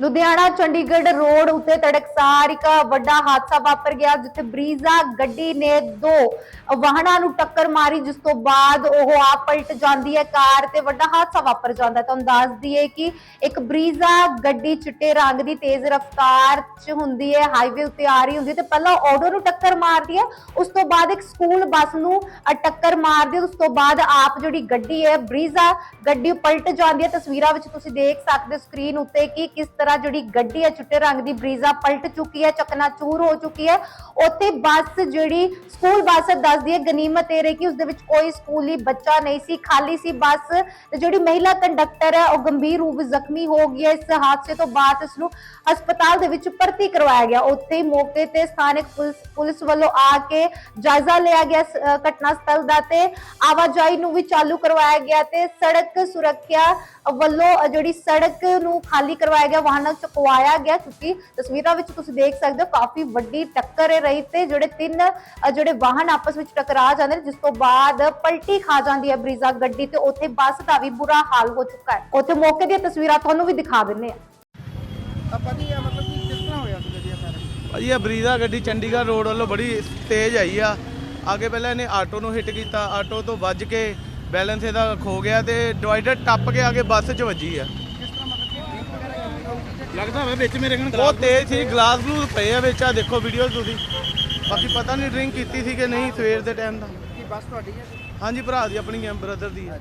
Ludhiana, Chandigarh road ਉੱਤੇ ਤੜਕਸਾਰ ਇੱਕ ਵੱਡਾ ਹਾਦਸਾ ਵਾਪਰ ਗਿਆ, ਜਿੱਥੇ ਬਰੀਜ਼ਾ ਗੱਡੀ ਨੇ ਦੋ ਵਾਹਨਾਂ ਨੂੰ ਟੱਕਰ ਮਾਰੀ, ਜਿਸ ਤੋਂ ਬਾਅਦ ਉਹ ਆਪ ਪਲਟ ਜਾਂਦੀ ਹੈ ਕਾਰ ਤੇ ਵੱਡਾ ਹਾਦਸਾ ਵਾਪਰ ਜਾਂਦਾ ਹੈ। ਤੁਹਾਨੂੰ ਦੱਸ ਦਈਏ ਕਿ ਇੱਕ ਬਰੀਜ਼ਾ ਗੱਡੀ ਚਿੱਟੇ ਰੰਗ ਦੀ ਤੇਜ਼ ਰਫ਼ਤਾਰ 'ਚ ਹੁੰਦੀ ਹੈ ਹਾਈਵੇ ਉੱਤੇ ਆ ਰਹੀ ਹੁੰਦੀ ਹੈ ਤੇ ਪਹਿਲਾਂ ਆਟੋ ਨੂੰ ਟੱਕਰ ਮਾਰਦੀ ਹੈ, ਉਸ ਤੋਂ ਬਾਅਦ ਇੱਕ ਸਕੂਲ ਬੱਸ ਨੂੰ ਟੱਕਰ ਮਾਰਦੀ ਉਸ ਤੋਂ ਬਾਅਦ ਆਪ ਜਿਹੜੀ ਗੱਡੀ ਹੈ, ਬਰੀਜ਼ਾ ਗੱਡੀ ਪਲਟ ਜਾਂਦੀ ਹੈ। ਤਸਵੀਰਾਂ ਵਿੱਚ ਤੁਸੀਂ ਦੇਖ ਸਕਦੇ ਹੋ ਸਕਰੀਨ ਉੱਤੇ ਕਿ ਕਿਸ ਤਰ੍ਹਾਂ ਜਿਹੜੀ ਗੱਡੀ ਹੈ, ਚਿੱਟੇ ਰੰਗ ਦੀ ਬਰੀਜ਼ਾ ਪਲਟ ਚੁੱਕੀ ਹੈ ਚਕਨਾਚੂਰ ਹੋ ਚੁੱਕੀ ਹੈ। ਉੱਥੇ ਬੱਸ ਜਿਹੜੀ ਸਕੂਲ ਬੱਸ ਦੱਸਦੀ ਹੈ, ਗਨੀਮਤ ਇਹ ਰਹੀ ਕਿ ਉਸ ਦੇ ਵਿੱਚ ਕੋਈ ਸਕੂਲੀ ਬੱਚਾ ਨਹੀਂ ਸੀ, ਖਾਲੀ ਸੀ ਬੱਸ। ਤੇ ਜਿਹੜੀ ਮਹਿਲਾ ਕੰਡਕਟਰ ਹੈ, ਉਹ ਗੰਭੀਰ ਰੂਪ ਜ਼ਖਮੀ ਹੋ ਗਈ ਹੈ। ਇਸ ਹਾਦਸੇ ਤੋਂ ਬਾਅਦ ਇਸ ਨੂੰ ਹਸਪਤਾਲ ਦੇ ਵਿੱਚ ਭਰਤੀ ਕਰਵਾਇਆ ਗਿਆ। ਉੱਥੇ ਹੀ ਮੌਕੇ ਤੇ ਸਥਾਨਕ ਪੁਲਿਸ ਪੁਲਿਸ ਵੱਲੋਂ ਆ ਕੇ ਜਾਇਜ਼ਾ ਲਿਆ ਗਿਆ ਘਟਨਾ ਸਥਲ ਦਾ ਤੇ ਆਵਾਜਾਈ ਨੂੰ ਵੀ ਚਾਲੂ ਕਰਵਾਇਆ ਗਿਆ ਤੇ ਸੜਕ ਸੁਰੱਖਿਆ ਵੱਲੋਂ ਜਿਹੜੀ ਸੜਕ ਨੂੰ ਖਾਲੀ ਕਰਵਾਇਆ ਗਿਆ ਵਾਹਨਾਂ ਚੁਕਵਾਇਆ ਗਿਆ ਕਿਉਂਕਿ ਤਸਵੀਰਾਂ ਵਿੱਚ ਤੁਸੀਂ ਦੇਖ ਸਕਦੇ ਹੋ ਕਾਫੀ ਵੱਡੀ ਟੱਕਰ ਰਹੀ ਤੇ ਜਿਹੜੇ ਤਿੰਨ ਜਿਹੜੇ ਵਾਹਨ ਆਪਸ ਵਿੱਚ ਟਕਰਾ ਜਾਂਦੇ ਨੇ ਜਿਸ ਤੋਂ ਬਾਅਦ ਪਲਟੀ ਖਾ ਜਾਂਦੀ ਹੈ ਬਰੀਜ਼ਾ ਗੱਡੀ ਤੇ ਉੱਥੇ ਬੱਸ ਦਾ ਵੀ ਬੁਰਾ ਹਾਲ ਹੋ ਚੁੱਕਾ ਹੈ। ਉੱਥੇ ਮੌਕੇ ਦੀਆਂ ਤਸਵੀਰਾਂ ਤੁਹਾਨੂੰ ਵੀ ਦਿਖਾ ਦਿੰਨੇ ਆ ਆਪਾਂ ਜੀ ਇਹ ਮਤਲਬ ਕਿ ਕਿਸ ਤਰ੍ਹਾਂ ਹੋਇਆ ਸੀ ਜੀ ਇਹ ਸਾਰਾ? ਭਾਜੀ ਇਹ ਬਰੀਜ਼ਾ ਗੱਡੀ ਚੰਡੀਗੜ੍ਹ ਰੋਡ ਵੱਲੋਂ ਬੜੀ ਤੇਜ਼ ਆਈ ਆ। ਅੱਗੇ ਪਹਿਲਾਂ ਇਹਨੇ ਆਟੋ ਨੂੰ ਹਿੱਟ ਕੀਤਾ ਆਟੋ ਤੋਂ ਵੱਜ ਕੇ ਬੈਲੈਂਸ ਇਹਦਾ ਖੋ ਗਿਆ ਤੇ ਡਿਵਾਈਡਰ ਟੱਪ ਕੇ ਆ ਕੇ ਬੱਸ 'ਚ ਵੱਜੀ ਆ। ਲੱਗਦਾ ਵਾ ਵਿੱਚ ਮੇਰੇ ਕੋਲ ਉਹ ਤੇਜ਼ ਸੀ ਗਲਾਸ ਗਲੂਸ ਪਏ ਆ ਵਿੱਚ ਆ ਦੇਖੋ ਵੀਡੀਓ ਤੁਸੀਂ। ਬਾਕੀ ਪਤਾ ਨਹੀਂ ਡਰਿੰਕ ਕੀਤੀ ਸੀ ਕਿ ਨਹੀਂ ਸਵੇਰ ਦੇ ਟਾਈਮ ਦਾ। ਕਿ ਬੱਸ ਤੁਹਾਡੀ ਹੈ ਹਾਂਜੀ ਭਰਾ ਦੀ ਆਪਣੀ ਬ੍ਰਦਰ ਦੀ ਆ।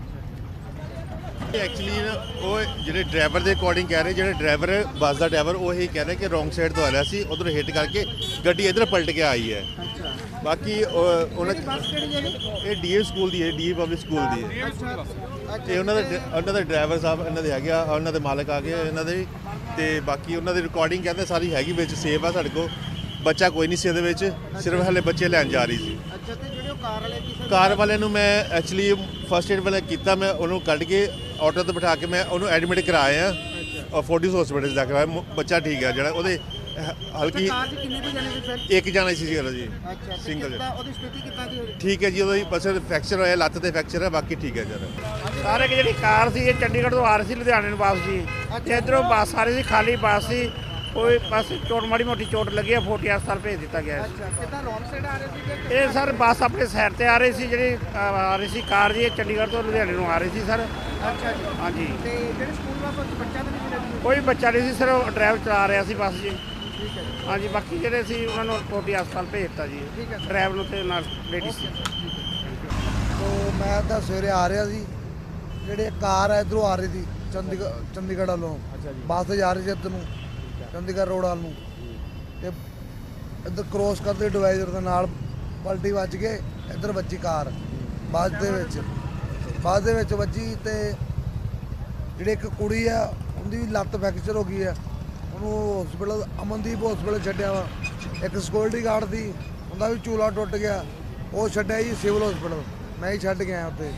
ਐਕਚੁਅਲੀ ਨਾ ਉਹ ਜਿਹੜੇ ਡਰਾਈਵਰ ਦੇ ਅਕੋਰਡਿੰਗ ਕਹਿ ਰਹੇ ਜਿਹੜੇ ਡਰਾਈਵਰ ਬੱਸ ਦਾ ਡਰਾਈਵਰ ਉਹ ਇਹੀ ਕਹਿ ਰਿਹਾ ਕਿ ਰੋਂਗ ਸਾਈਡ ਤੋਂ ਆ ਰਿਹਾ ਸੀ ਉਧਰ ਹਿੱਟ ਕਰਕੇ ਗੱਡੀ ਇਧਰ ਪਲਟ ਕੇ ਆਈ ਹੈ। ਅੱਛਾ। ਬਾਕੀ ਉਹ- ਉਹਨਾਂ ਬੱਸ ਕਿਹੜੀ ਹੈ ਜੀ? ਇਹ ਡੀਏ ਸਕੂਲ ਦੀ ਹੈ ਡੀਏ ਪਬਲਿਕ ਸਕੂਲ ਦੀ ਹੈ। ਤੇ ਉਹਨਾਂ ਦੇ ਉਹਨਾਂ ਦੇ ਡਰਾਈਵਰ ਸਾਹਿਬ ਇਹਨਾਂ ਦੇ ਹੈਗੇ ਆ ਉਹਨਾਂ ਦੇ ਮਾਲਕ ਆ ਗਏ ਇਹਨਾਂ ਦੇ ਤੇ ਬਾਕੀ ਉਹਨਾਂ ਦੀ ਰਿਕਾਰਡਿੰਗ ਕਹਿੰਦੇ ਸਾਰੀ ਹੈਗੀ ਵਿੱਚ ਸੇਵ ਆ ਸਾਡੇ ਕੋਲ। ਬੱਚਾ ਕੋਈ ਨਹੀਂ ਸੀ ਇਹਦੇ ਵਿੱਚ ਸਿਰਫ ਹਲੇ ਬੱਚੇ ਲੈਣ ਜਾ ਰਹੀ ਸੀ। ਅੱਛਾ ਤੇ ਜਿਹੜੇ ਉਹ ਕਾਰ ਵਾਲੇ ਕਿਸੇ ਕਾਰ ਵਾਲੇ ਨੂੰ ਮੈਂ ਐਕਚੁਅਲੀ ਫਸਟ ਏਡ ਵਾਲਾ ਕੀਤਾ ਮੈਂ ਉਹਨੂੰ ਕੱਢ ਕੇ ਆਟੋ ਤੇ ਬਿਠਾ ਕੇ ਮੈਂ ਉਹਨੂੰ ਐਡਮਿਟ ਕਰਾਇਆ ਔਰ ਫੋਰਟਿਸ ਹਸਪੀਟਲ ਜਾ ਕੇ ਆਇਆ ਮੁ- ਬੱਚਾ ਠੀਕ ਹੈ ਜਿਹੜਾ ਉਹਦੇ ਹਲਕੀ ਕਾਰ 'ਚ ਕਿੰਨੇ ਕੁ ਜਣੇ ਸੀ ਸਰ ਇੱਕ ਜਾਣਾ ਸੀ ਜੀ ਜੀ ਅੱਛਾ ਕਿੱਦਾਂ ਉਹਦੀ ਸਥਿਤੀ ਕਿੱਦਾਂ ਦੀ ਹੋਈ? ਠੀਕ ਹੈ ਜੀ ਉਹਦੀ ਬਸ ਫ੍ਰੈਕਚਰ ਹੋਇਆ ਲੱਤ ਤੇ ਫ੍ਰੈਕਚਰ ਹੈ ਬਾਕੀ ਠੀਕ ਹੈ ਜਰਾ ਸਾਰੇ ਕਿ ਜਿਹੜੀ ਕਾਰ ਸੀ ਇਹ ਚੰਡੀਗੜ੍ਹ ਤੋਂ ਆ ਰਹੀ ਸੀ ਲੁਧਿਆਣੇ ਨੂੰ ਵਾਪਸ ਜੀ। ਤੇ ਇਧਰੋਂ ਬੱਸ ਆ ਰਹੀ ਸੀ ਖਾਲੀ ਬੱਸ ਸੀ ਕੋਈ ਬਸ ਚੋਟ ਮਾੜੀ ਮੋਟੀ ਚੋਟ ਲੱਗੀ ਆ ਫੋਟੀ ਹਸਪਤਾਲ ਭੇਜ ਦਿੱਤਾ ਗਿਆ ਹੈ। ਅੱਛਾ ਕਿੱਦਾਂ ਰੋਂਗ ਸਾਈਡ ਆ ਰਹੇ ਸੀ ਇਹ ਸਰ ਬੱਸ ਆਪਣੇ ਸਾਈਡ ਤੇ ਆ ਰਹੀ ਸੀ ਜਿਹੜੀ ਅ, ਆ ਰਹੀ ਸੀ ਕਾਰ ਜੀ ਇਹ ਚੰਡੀਗੜ੍ਹ ਤੋਂ ਲੁਧਿਆਣੇ ਨੂੰ ਆ ਰਹੀ ਸੀ ਸਰ। ਅੱਛਾ ਜੀ। ਹਾਂਜੀ। ਤੇ ਜਿਹੜੇ ਸਕੂਲ ਵਿੱਚ ਬੱਚਾ ਤਾਂ ਨਹੀਂ ਕੋਈ ਬੱਚਾ ਨਹੀਂ ਸੀ ਸਰ ਡਰਾਈਵਰ ਚਲਾ ਰਿਹਾ ਸੀ ਬੱਸ ਜੀ। ਠੀਕ ਹੈ ਜੀ। ਹਾਂਜੀ ਬਾਕੀ ਜਿਹੜੇ ਸੀ ਉਹਨਾਂ ਨੂੰ ਫੋਟੀ ਹਸਪਤਾਲ ਭੇਜ ਦਿੱਤਾ ਜੀ। ਠੀਕ ਹੈ ਸਰ। ਡਰਾਈਵਰ ਨੂੰ ਤੇ ਨਾਲ ਲੇਡੀ ਸੀ। ਤੋ ਮੈਂ ਤਾਂ ਸਵੇਰੇ ਆ ਰਿਹਾ ਸੀ ਜਿਹੜੇ ਕਾਰ ਹੈ ਇਧਰੋਂ ਆ ਰਹੀ ਸੀ ਚੰਡੀਗੜ੍ਹ ਚੰਡੀਗੜ੍ਹ ਵੱਲੋਂ। ਬੱਸ ਜਾ ਰਹੀ ਸੀ ਇੱਧਰ ਨੂੰ ਚੰਡੀਗੜ੍ਹ ਰੋਡ ਵੱਲ ਨੂੰ। ਤੇ ਇੱਧਰ ਕ੍ਰੋਸ ਕਰਦੇ ਡਿਵਾਈਡਰ ਦੇ ਨਾਲ ਪਲਟੀ ਵੱਜ ਕੇ ਇੱਧਰ ਵੱਜੀ ਕਾਰ ਬੱਸ ਦੇ ਵਿੱਚ। ਬੱਸ ਦੇ ਵਿੱਚ ਵੱਜੀ ਤੇ ਜਿਹੜੀ ਇੱਕ ਕੁੜੀ ਆ ਉਹਦੀ ਵੀ ਲੱਤ ਫ੍ਰੈਕਚਰ ਹੋ ਗਈ ਆ। ਉਹਨੂੰ ਹਸਪੀਟਲ ਅਮਨਦੀਪ ਹਸਪੀਟਲ ਛੱਡਿਆ ਵਾ। ਇੱਕ ਸਿਕਿਉਰਿਟੀ ਗਾਰਡ ਦੀ ਉਹਦਾ ਵੀ ਚੂਲਾ ਟੁੱਟ ਗਿਆ। ਉਹ ਛੱਡਿਆ ਜੀ ਸਿਵਲ ਹਸਪੀਟਲ ਮੈਂ ਹੀ ਛੱਡ ਗਿਆ ਉੱਥੇ।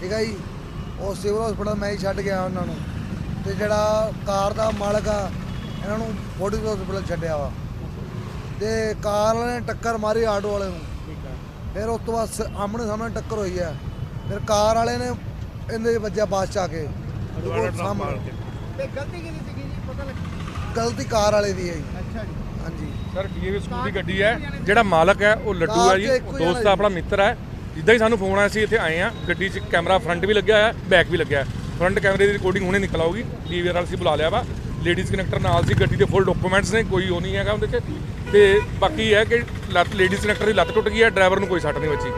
ਠੀਕ ਹੈ ਜੀ? ਉਹ ਸਿਵਲ ਹਸਪੀਟਲ ਮੈਂ ਹੀ ਛੱਡ ਗਿਆ ਉਹਨਾਂ ਨੂੰ। ਤੇ ਜਿਹੜਾ ਕਾਰ ਦਾ ਮਾਲਕ ਆ ਇਹਨਾਂ ਨੂੰ ਫੋਰਟਿਸ ਹਸਪੀਟਲ ਛੱਡਿਆ ਵਾ। ਤੇ ਕਾਰ ਵਾਲੇ ਨੇ ਟੱਕਰ ਮਾਰੀ ਆਟੋ ਵਾਲੇ ਨੂੰ। ਫਿਰ ਉਸ ਤੋਂ ਬਾਅਦ ਸ- ਆਮਣੇ ਸਾਹਮਣੇ ਟੱਕਰ ਹੋਈ ਆ। ਫਿਰ ਕਾਰ ਵਾਲੇ ਨੇ ਇਹਦੇ ਵੱਜਿਆ ਬਾਸ ਚ ਆ ਕੇ। ਸਾਹਮਣੇ ਤੇ। ਗਲਤੀ ਕਿਹਦੀ ਪਤਾ ਗਲਤੀ ਕਾਰ ਵਾਲੇ ਦੀ ਹੈ ਜੀ। ਅੱਛਾ ਜੀ। ਹਾਂਜੀ। ਸਰ ਡੀਏਵੀ ਸਕੂਲ ਦੀ ਗੱਡੀ ਹੈ ਜਿਹੜਾ ਮਾਲਕ ਹੈ ਉਹ ਲੱਡੂ ਹੈ ਜੀ ਦੋਸਤ ਆਪਣਾ ਮਿੱਤਰ ਹੈ। ਜਿੱਦਾਂ ਹੀ ਸਾਨੂੰ ਫੋਨ ਆਇਆ ਸੀ ਇੱਥੇ ਆਏ ਆ ਗੱਡੀ 'ਚ ਕੈਮਰਾ ਫਰੰਟ ਵੀ ਲੱਗਿਆ ਹੋਇਆ ਬੈਕ ਵੀ ਲੱਗਿਆ ਫਰੰਟ ਕੈਮਰੇ ਦੀ ਰਿਕਾਰਡਿੰਗ ਹੁਣੇ ਨਿਕਲ ਆਊਗੀ ਡੀਵੀਆਰ ਵਾਲ ਸੀ ਬੁਲਾ ਲਿਆ ਵਾ। ਲੇਡੀਜ਼ ਕਨੈਕਟਰ ਨਾਲ ਸੀ ਗੱਡੀ ਦੇ ਫੁੱਲ ਡਾਕੂਮੈਂਟਸ ਨੇ ਕੋਈ ਉਹ ਨਹੀਂ ਹੈਗਾ ਉਹਦੇ 'ਚ। ਤੇ ਬਾਕੀ ਇਹ ਹੈ ਕਿ ਲੱਤ ਲੇਡੀਜ਼ ਕਨੈਕਟਰ ਦੀ ਲੱਤ ਟੁੱਟ ਗਈ ਹੈ ਡਰਾਈਵਰ ਨੂੰ ਕੋਈ ਸੱਟ ਨਹੀਂ ਵੱਜੀ।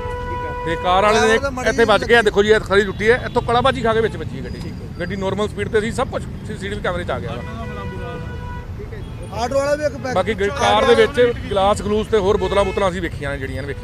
ਤੇ ਕਾਰ ਵਾਲੇ ਨੇ ਇੱਥੇ ਵੱਜ ਗਿਆ ਦੇਖੋ ਜੀ ਇਹ ਖੜੀ ਟੁੱਟੀ ਹੈ ਇੱਥੋਂ ਕਲਾਬਾਜੀ ਖਾ ਕੇ ਵਿੱਚ ਵੱਜੀ ਹੈ ਗੱਡੀ। ਗੱਡੀ ਨਾਰਮਲ ਸਪੀਡ ਤੇ ਸੀ ਸਭ ਕੁਝ ਸੀਸੀਟੀਵੀ ਕੈਮਰੇ 'ਚ ਆ ਗਿਆ ਵਾ। ਆਟੋ ਵਾਲਾ ਵੀ ਇੱਕ ਬੈਕ ਕਾਰ ਦੇ ਵਿੱਚ ਗਲਾਸ ਗਲੂਸ ਤੇ ਹੋਰ ਬੋਤਲਾਂ ਬੋਤਲਾਂ ਅਸੀਂ ਵੇਖੀਆਂ ਨੇ ਜਿਹੜੀਆਂ ਨੇ